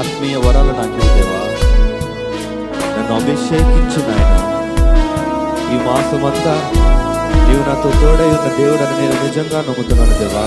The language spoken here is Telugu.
ఆత్మీయ వరాలు నాకు దేవా నన్ను అభిషేకించు ఈ మాసమంతా నాతో తోడై ఉన్న దేవుడు అని నేను నిజంగా నమ్ముతున్నాను దేవా.